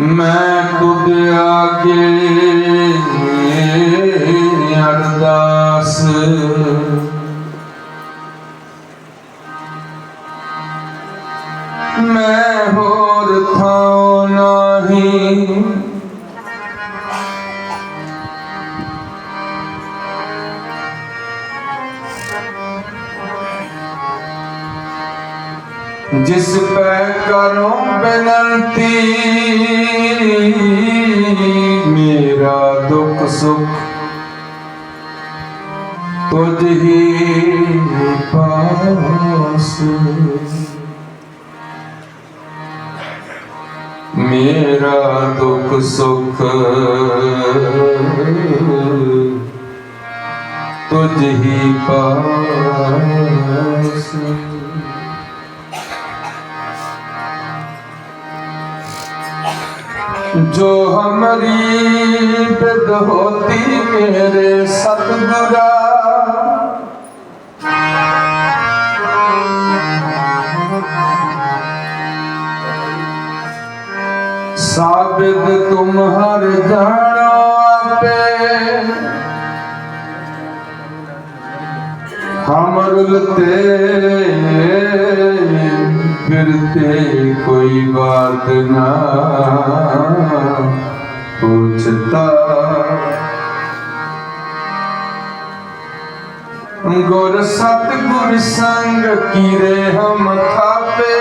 ਮੈਂ ਡੁੱਬਿਆ ਕੇ ਅਰਦਾਸ ਜਿਸ ਪੈ ਕਰੋ ਬੇਨੰਤੀ, ਮੇਰਾ ਦੁੱਖ ਸੁਖ ਤੁਝ ਹੀ ਪਾਸ। ਮੇਰਾ ਦੁੱਖ ਸੁਖ ਤੁਝ ਹੀ ਪਾਸ। जो हमारी बिद होती मेरे सतगुरा साबित तुम हर जानो आपे हम रुलते फिर से कोई बात ना पूछता गुर सतगुर संग की रे हम थापे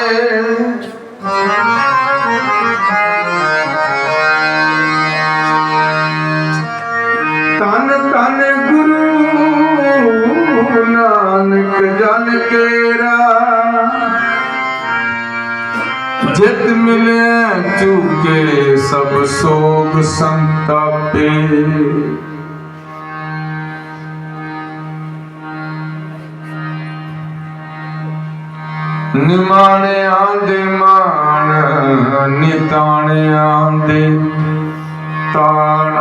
तन तन गुरु नानक जन केरा ਜਿਤ ਮਿਲੇ ਚੁਕੇ ਸਭ ਸੋਗ ਸੰਤਾਪੇ। ਨਿਮਾਣੇ ਦੇ ਮਾਨ ਨਿਤਾਣੇ ਦੇ ਤਾਣ।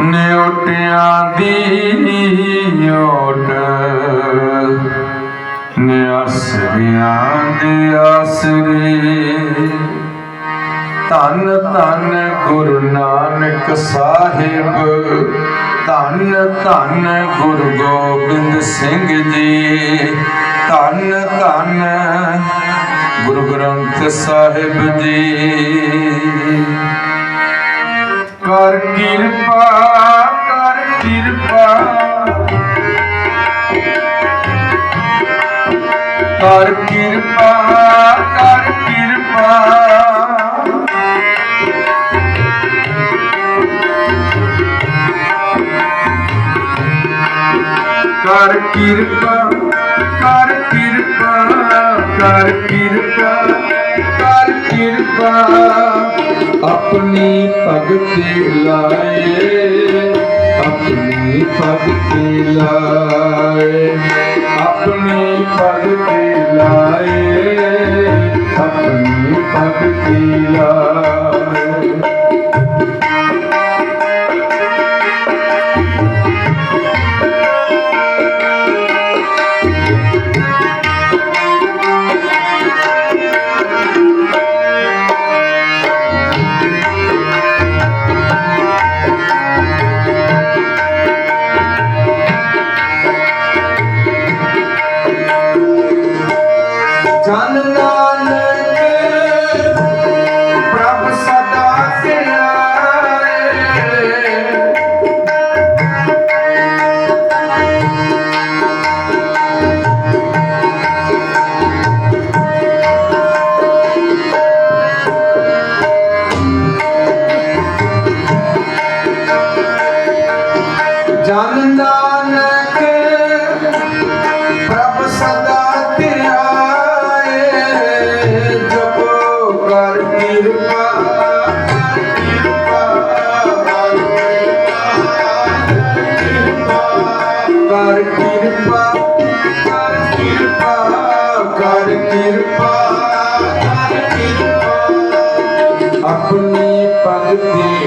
ਨਿਉਟਿਆਂ ਦੀ ਓਟ ਨਿਆਸਰਿਆਂ ਦੇ ਆਸਰੇ ਧੰਨ ਧੰਨ ਗੁਰੂ ਨਾਨਕ ਸਾਹਿਬ, ਧੰਨ ਧੰਨ ਗੁਰੂ ਗੋਬਿੰਦ ਸਿੰਘ ਜੀ, ਧੰਨ ਧੰਨ ਗੁਰੂ ਗ੍ਰੰਥ ਸਾਹਿਬ ਜੀ। ਕਰ ਕਿਰਪਾ ਕਰ ਕਿਰਪਾ ਕਰ ਕਿਰਪਾ। ਕਰ ਕਿਰਪਾ ਕਰ ਕਿਰਪਾ ਕਰ ਕਿਰਪਾ ਕਰ ਕਿਰਪਾ। ਆਪਣੀ ਭਗਤੀ ਲਾਏ, ਆਪਣੀ ਭਗਤੀ ਲਾਏ। अपनी भक्ति लाए अपनी भक्ति लाए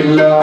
love.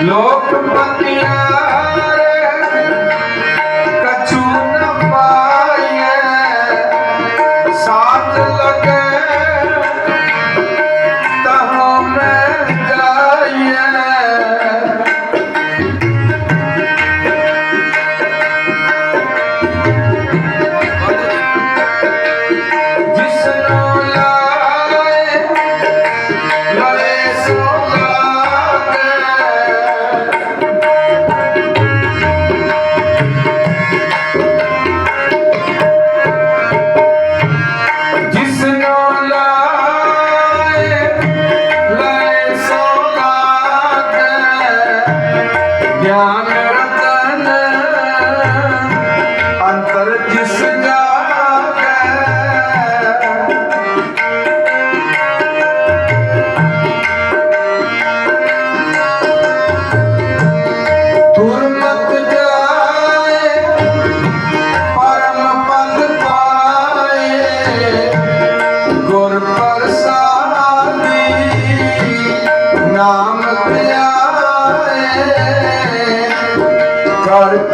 ਲੋਕ ਪਤਿਆ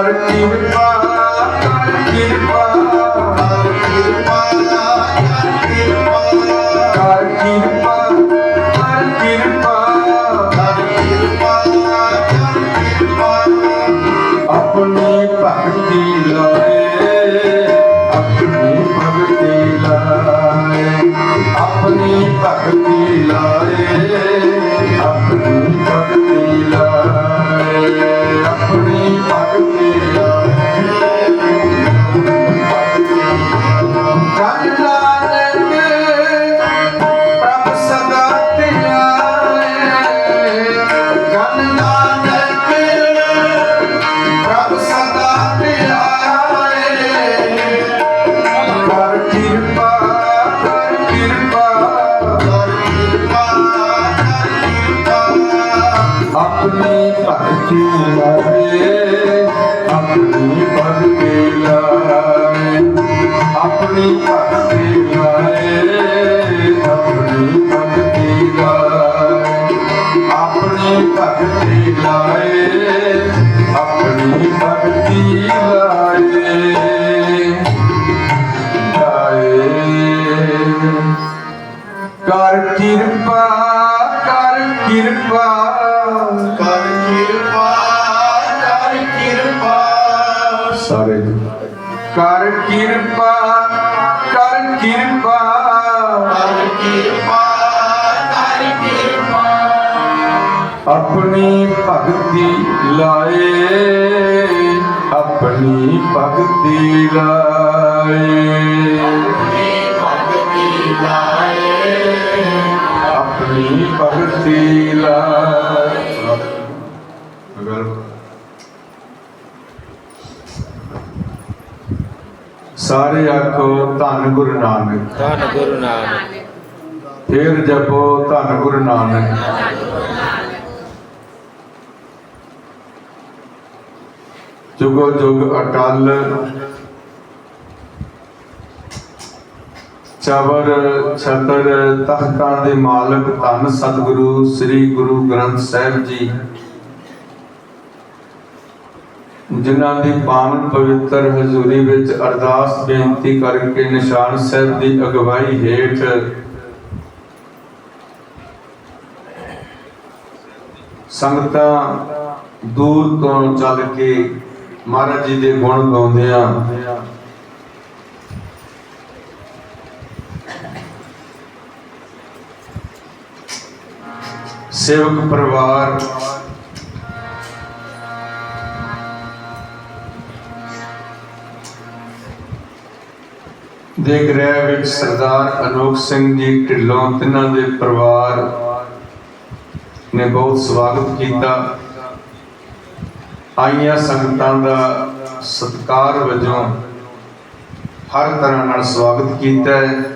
ਕਰ ਕਿਰਪਾ ਕਰ ਕਿਰਪਾ ਕਰ ਕਿਰਪਾ ਕਰ ਕਿਰਪਾ ਕਰ ਕਿਰਪਾ ਕਰ ਕਿਰਪਾ ਕਰ ਕਿਰਪਾ ਕਰ ਕਿਰਪਾ ਆਪਣੀ ਭਗਤੀ ਲਾਏ ਆਪਣੀ ਭਗਤੀ ਲਾਏ ਆਪਣੀ ਭਗਤੀ ਕਰ ਕਿਰਪਾ ਕਰ ਕਿਰਪਾ। ਕਰ ਕਿਰਪਾ ਕਰ ਕਿਰਪਾ। ਸਾਰੇ ਕਰ ਕਿਰਪਾ ਕਰ ਕਿਰਪਾ। ਕਰ ਕਿਰਪਾ ਕਰ ਕਿਰਪਾ। ਆਪਣੀ ਭਗਤੀ ਲਾਏ ਆਪਣੀ ਭਗਤੀ ਲਾਏ। ਭਗਤੀ ਲਾਏ। ਆਪਣੀ ਭਗਤੀ ਅਗਰ ਸਾਰੇ ਆਖੋ ਧੰਨ ਗੁਰੂ ਨਾਨਕ। ਧੰਨ ਗੁਰੂ ਨਾਨਕ। ਫੇਰ ਜਪੋ ਧੰਨ ਗੁਰੂ ਨਾਨਕ। ਜੁਗੋ ਜੁਗ ਅਟਲ। ਚਵਰ, ਛਤਰ, ਤਖਤਾਂ ਦੇ ਮਾਲਕ ਧੰਨ ਸਤਿਗੁਰੂ ਸ੍ਰੀ ਗੁਰੂ ਗ੍ਰੰਥ ਸਾਹਿਬ ਜੀ। ਜਿਨ੍ਹਾਂ ਦੀ ਪਾਵਨ ਪਵਿੱਤਰ ਹਜ਼ੂਰੀ ਵਿੱਚ ਅਰਦਾਸ ਬੇਨਤੀ ਕਰਕੇ ਨਿਸ਼ਾਨ ਸਾਹਿਬ ਦੀ ਅਗਵਾਈ ਹੇਠ ਸੰਗਤਾਂ ਦੂਰ ਤੋਂ ਚੱਲ ਕੇ ਮਹਾਰਾਜ ਜੀ ਦੇ ਗੁਣ ਗਾਉਂਦਿਆਂ ਸੇਵਕ ਪਰਿਵਾਰ। ਦੇ ਗ੍ਰਹਿ ਵਿੱਚ ਸਰਦਾਰ ਅਨੋਖ ਸਿੰਘ ਜੀ ਢਿੱਲੋਂ, ਤਿੰਨਾਂ ਦੇ ਪਰਿਵਾਰ ਨੇ ਬਹੁਤ ਸਵਾਗਤ ਕੀਤਾ। ਆਈਆਂ ਸੰਗਤਾਂ ਦਾ ਸਤਿਕਾਰ ਵਜੋਂ ਹਰ ਤਰ੍ਹਾਂ ਨਾਲ ਸਵਾਗਤ ਕੀਤਾ ਹੈ।